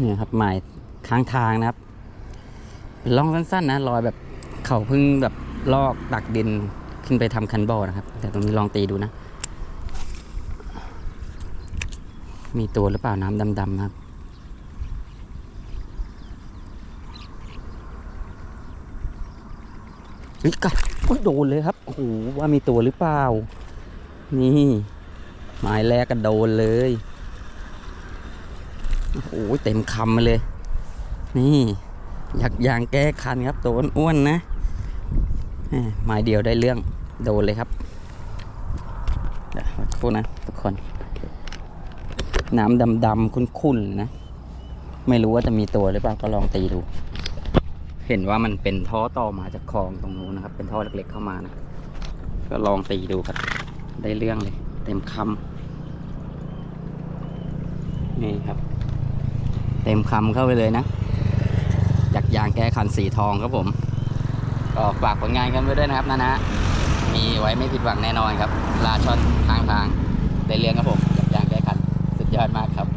เนี่ยครับหมายค้างทางนะครับ เป็นร่องสั้นๆนะรอยแบบเขาเพิ่งแบบลอกตักดินขึ้นไปทำคันบ่อนะครับ แต่ตรงนี้ลองตีดูนะ มีตัวหรือเปล่าน้ำดำๆนะครับเฮ้ยกัดโดนเลยครับโอ้โหว่ามีตัวหรือเปล่า นี่หมายแรกก็โดนเลย โอ้โหเต็มคำมาเลย นี่อยากยางแก้คันครับ ตัวอ้วนๆนะแหม่หมายเดียวได้เรื่องโดนเลยครับเดี๋ยวสักครู่นะทุกคน น้ำดำๆคุ้นๆนะ ไม่รู้ว่าจะมีตัวหรือเปล่าก็ลองตีดู เห็นว่ามันเป็นท่อต่อมาจากคลองตรงนู้นนะครับ เป็นท่อเล็กๆเข้ามานะ ก็ลองตีดูครับ ได้เรื่องเลย เต็มคำนี่ครับ ต็มคำเข้าไปเลยนะจากยางแก้คันสีทองครับผม ก็ฝากผลงานกันไว้ด้วยนะครับนะนะมีไว้ไม่ผิดหวังแน่นอนครับ ลาช่อนทางทางได้เรียงครับผมจากยางแก้คันสุดยอดมากครับ